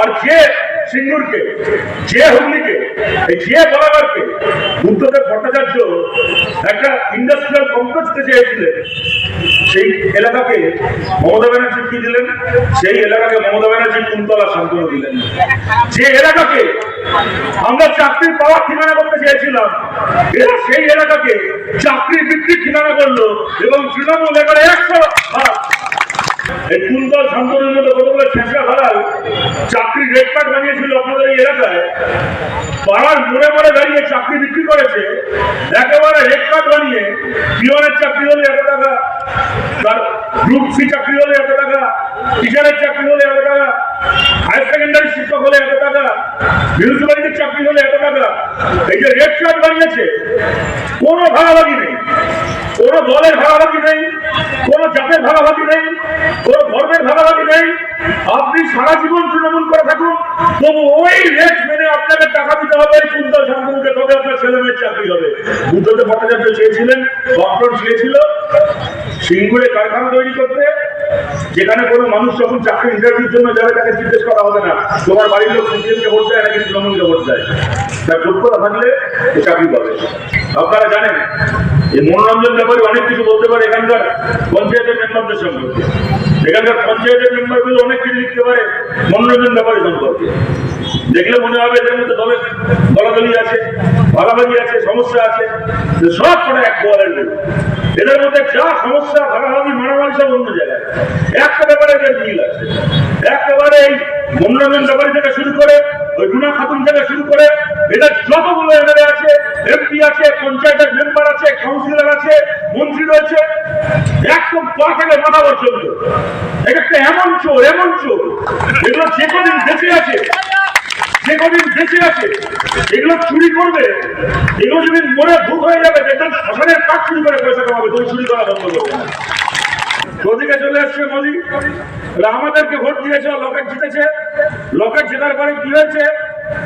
আর যে সিঙ্গুরকে, যে হুগলিকে যে বরাবরকে বুদ্ধদেব ভট্টাচার্য একটা ইন্ডাস্ট্রিয়াল কমপ্লেক্স চেয়েছিলেন, সেই এলাকাকে মমতা ব্যানার্জি কি দিলেন? সেই এলাকাকে মমতা ব্যানার্জি কুন্তলা শান্তনু দিলেন। যে এলাকাকে আমরা চাকরির পাওয়ার ঠিকানা করতে চেয়েছিলাম, এরা সেই এলাকাকে চাকরি বিক্রির ঠিকানা করল এবং তৃণমূল এবারে একশো এই কুন্তল শান্তনুর ভাড়াল চাকরি রেট কার্ড বানিয়েছিল আপনাদের এই এলাকায়। পাড়ার মোড়ে মোড়ে দাঁড়িয়ে চাকরি বিক্রি করেছে। একেবারে রেট কার্ড বানিয়ে পিওনের চাকরি হলে এত টাকা, তার গ্রুপ সি চাকরি হলে এত টাকা, টিচারের চাকরি হলে এত টাকা, হায়ার সেকেন্ডারি শিক্ষক হলে এত টাকা, মিউনিসিপ্যালিটির চাকরি হলে এত টাকা। এই যে রেট কার্ড বানিয়েছে, কোনো ভাগাভাগি নেই। কোনো দলের ভাগাভাগি নেই, কোনো জাতের ভাগাভাগি নেই, কোনো ধর্মের ভাগাভাগি নেই। আপনি সারা জীবন তৃণমূল করে থাকুন, তবু ওই রেট মেনে আপনাকে টাকা দিতে হবে, এই কুন্তল তবে আপনার ছেলে মেয়ের চাকরি হবে। বুদ্ধদেব ভট্টাচার্য চেয়েছিলেন ডক্টর চেয়েছিল, সিঙ্গুরে কারখানা তৈরি করতে। যেখানে কোনো মানুষ যখন চাকরি ইন্টারভিউর জন্য যাবে, তাকে জিজ্ঞেস করা হবে না, তোমার বাড়ির লোক সিপিএমকে ভোট দেয় নাকি তৃণমূলকে ভোট দেয়? তার যোগ্যতা থাকলে চাকরি পাবে। আপনারা জানেন, এই মনোরঞ্জন ব্যাপারে অনেক কিছু বলতে পারে এখানকার পঞ্চায়েতের মেম্বারদের সম্পর্কে এখানকার পঞ্চায়েতের মেম্বারগুলো অনেক কিছু লিখতে পারে, মনোরঞ্জন ব্যাপারে সম্পর্কে। দেখলে মনে হবে এদের মধ্যে দলের দলাদলি আছে, ভাগাভাগি আছে, সমস্যা আছে সব কটা এক লোক এদের মধ্যে যা সমস্যা, ভাগাভাগি, মারামারি সব অন্য জায়গায়। একটা ব্যাপারে এদের মিল আছে। একেবারে এই মনোরঞ্জন ব্যাপারী থেকে শুরু করে, ওই রুনা খাতুন থেকে শুরু করে এদের যতগুলো এমএলএ আছে, এমপি আছে, পঞ্চায়েতের মেম্বার আছে কাউন্সিলর আছে, মন্ত্রী রয়েছে, একদম পা থেকে মাথা পর্যন্ত এক একটা এমন চোর এমন চোর। এগুলো যে কদিন বেঁচে আছে, যে কদিন বেঁচে আছে, এগুলো চুরি করবে। এগুলো যদি মনে ভূত হয়ে যাবে দেখবেন শ্মশানের কাঠ চুরি করে পয়সা কামাবে, তুমি চুরি করা বন্ধ করবে। না ওদিকে চলে আসছে মোদি। আমাদেরকে ভোট দিয়েছে লকেট জিতেছে। লকেট জেতার পরে কি হয়েছে?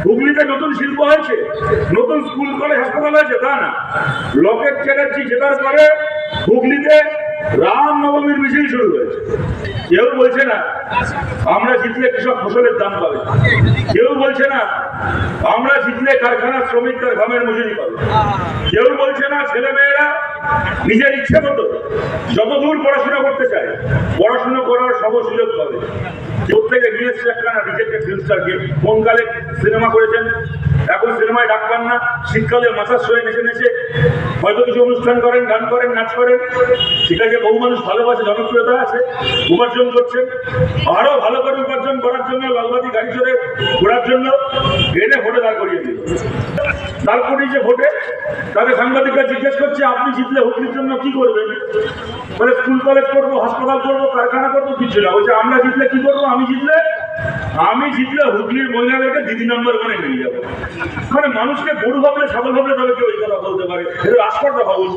হুগলিতে নতুন শিল্প হয়েছে, নতুন স্কুল, কলেজ, হাসপাতাল হয়েছে, তা না। লকেট চ্যাটার্জি জেতার পরে হুগলিতে রাম নবমীর মিছিল শুরু হয়েছে। কেউ বলছে না, আমরা জিতলে কৃষক ফসলের দাম পাবে। কেউ বলছে না আমরা জিতলে কারখানা শ্রমিকদের ঘামের মজুরি পাবে। কেউ বলছে না ছেলে মেয়েরা নিজের ইচ্ছে মতো যতদূর পড়াশোনা করতে চায়, পড়াশোনা করার সব সুযোগ পাবে। প্রত্যেকে বিএসসি একখানা রিজেক্টেড ফিল্ম স্টারকে কোন সিনেমা করেছেন? এখন সিনেমায় ডাক পান না। শীতকালে মাথার সয়ে নেচে নেচে হয়তো কিছু অনুষ্ঠান করেন, গান করেন, নাচ করেন। ঠিক আছে, বহু মানুষ ভালোবাসে, জনপ্রিয়তা আছে, উপার্জন করছেন। আরও ভালো করে উপার্জন করার জন্য লালবাতি গাড়ি চড়ে ঘোরার জন্য এনে ভোটে দাঁড় করিয়ে দিল তারপরে যে ভোটে তাদের সাংবাদিকরা জিজ্ঞেস করছে, আপনি জিতলে হুগলির জন্য কি করবেন? বলে, স্কুল, কলেজ করব, হাসপাতাল করব, কারখানা করব, কিছু না। বলছে, আমরা জিতলে কি করব? আমি জিতলে আমি জিতলে হুগলির মহিলাদেরকে দিদি নম্বর ওয়ানে নিয়ে যাব মানে মানুষকে গরু ভাবলে ছাগল ভাবলে তবে কেউ ওই কথা বলতে পারে। আস্পর্ধা ভাবুন।